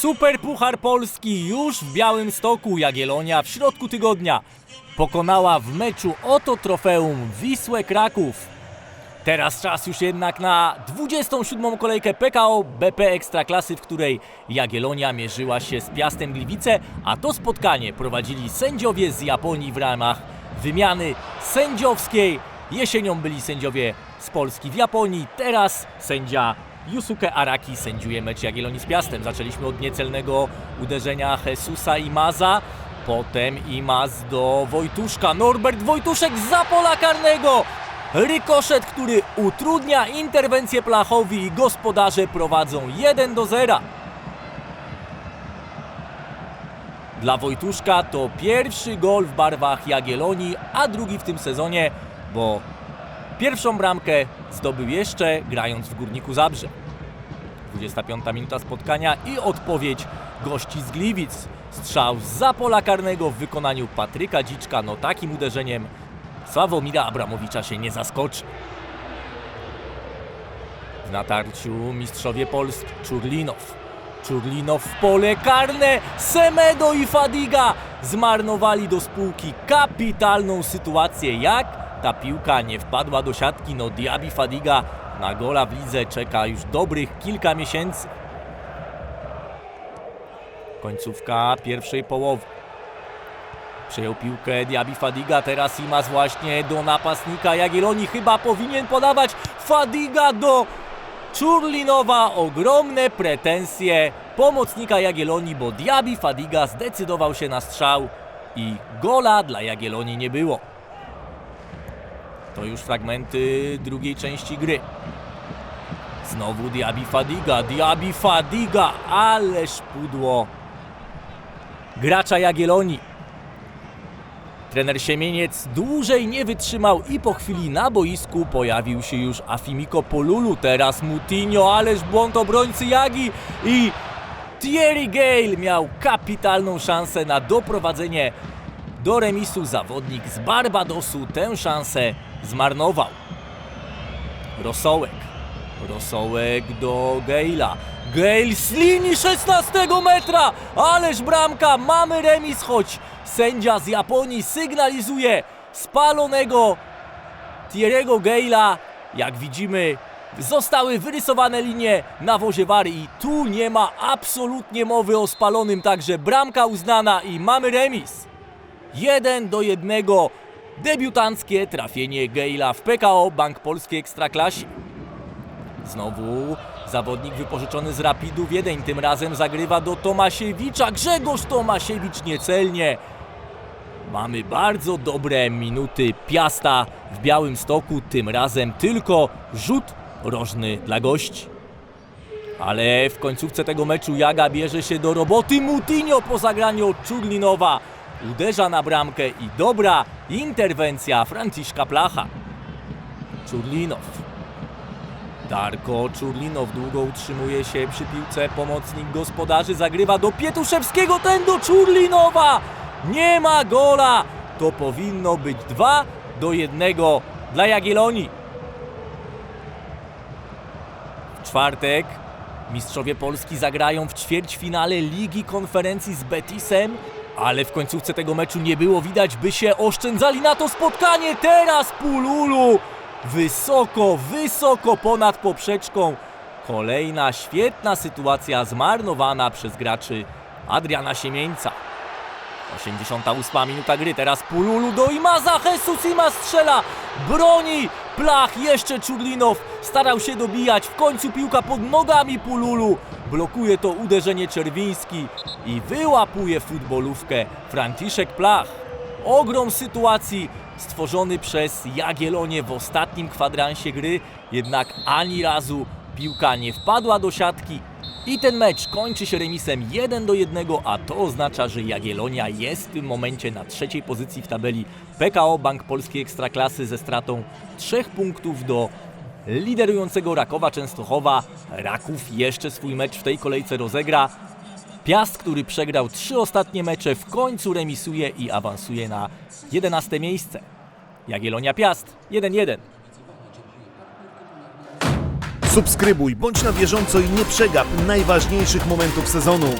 Super Puchar Polski już w Białym Stoku. Jagiellonia w środku tygodnia pokonała w meczu oto trofeum Wisłę Kraków. Teraz czas już jednak na 27. kolejkę PKO BP Ekstraklasy, w której Jagiellonia mierzyła się z Piastem Gliwice, a to spotkanie prowadzili sędziowie z Japonii w ramach wymiany sędziowskiej. Jesienią byli sędziowie z Polski w Japonii, teraz sędzia Yusuke Araki sędziuje mecz Jagiellonii z Piastem. Zaczęliśmy od niecelnego uderzenia Jesusa Imaza, potem Imaz do Wojtuszka, Norbert Wojtuszek za pola karnego! Rykoszet, który utrudnia interwencję Plachowi i gospodarze prowadzą 1 do 0. Dla Wojtuszka to pierwszy gol w barwach Jagiellonii, a drugi w tym sezonie, bo pierwszą bramkę zdobył jeszcze grając w Górniku Zabrze. 25 minuta spotkania i odpowiedź gości z Gliwic. Strzał z pola karnego w wykonaniu Patryka Dziczka. No takim uderzeniem Sławomira Abramowicza się nie zaskoczy. W natarciu mistrzowie Polski Czurlinow. Czurlinow w pole karne. Semedo i Fadiga zmarnowali do spółki kapitalną sytuację. Jak ta piłka nie wpadła do siatki, no Diaby Fadiga na gola w lidze czeka już dobrych kilka miesięcy. Końcówka pierwszej połowy. Przejął piłkę Diaby Fadiga, teraz Imaz właśnie do napastnika Jagiellonii chyba powinien podawać Fadiga do Czurlinowa. Ogromne pretensje pomocnika Jagiellonii, bo Diaby Fadiga zdecydował się na strzał i gola dla Jagiellonii nie było. To już fragmenty drugiej części gry. Znowu Diaby Fadiga, Diaby Fadiga, ależ pudło gracza Jagiellonii. Trener Siemieniec dłużej nie wytrzymał i po chwili na boisku pojawił się już Afimiko Polulu, teraz Mutinho, ależ błąd obrońcy Jagi i Thierry Gale miał kapitalną szansę na doprowadzenie do remisu. Zawodnik z Barbadosu tę szansę zmarnował. Rosołek. Rosołek do Gale'a. Gale z linii 16 metra! Ależ bramka! Mamy remis, choć sędzia z Japonii sygnalizuje spalonego Thierry'ego Gale'a. Jak widzimy, zostały wyrysowane linie na wozie wary i tu nie ma absolutnie mowy o spalonym, także bramka uznana i mamy remis. 1 do 1 debiutanckie trafienie Gale'a w PKO Bank Polski Ekstraklasie. Znowu zawodnik wypożyczony z Rapidu Wiedeń, tym razem zagrywa do Tomasiewicza. Grzegorz Tomasiewicz niecelnie. Mamy bardzo dobre minuty Piasta w Białym Stoku, tym razem tylko rzut rożny dla gości. Ale w końcówce tego meczu Jaga bierze się do roboty. Mutinho po zagraniu Czurlinowa uderza na bramkę i dobra interwencja Franciszka Placha. Czurlinow Darko Czurlinow długo utrzymuje się przy piłce. Pomocnik gospodarzy zagrywa do Pietuszewskiego, ten do Czurlinowa. Nie ma gola. To powinno być 2 do 1 dla Jagiellonii. W czwartek mistrzowie Polski zagrają w ćwierćfinale Ligi Konferencji z Betisem, ale w końcówce tego meczu nie było widać, by się oszczędzali na to spotkanie. Teraz Pululu wysoko, wysoko ponad poprzeczką. Kolejna świetna sytuacja zmarnowana przez graczy Adriana Siemieńca. 88 minuta gry, teraz Pululu do Imaza, Jesus Imaz strzela, broni, Plach, jeszcze Czurlinow, starał się dobijać, w końcu piłka pod nogami Pululu, blokuje to uderzenie Czerwiński i wyłapuje futbolówkę Franciszek Plach. Ogrom sytuacji stworzony przez Jagiellonię w ostatnim kwadransie gry, jednak ani razu piłka nie wpadła do siatki i ten mecz kończy się remisem 1 do 1, a to oznacza, że Jagiellonia jest w tym momencie na trzeciej pozycji w tabeli PKO Bank Polskiej Ekstraklasy ze stratą 3 punktów do liderującego Rakowa Częstochowa. Raków jeszcze swój mecz w tej kolejce rozegra. Piast, który przegrał trzy ostatnie mecze, w końcu remisuje i awansuje na 11 miejsce. Jagiellonia Piast 1-1. Subskrybuj, bądź na bieżąco i nie przegap najważniejszych momentów sezonu.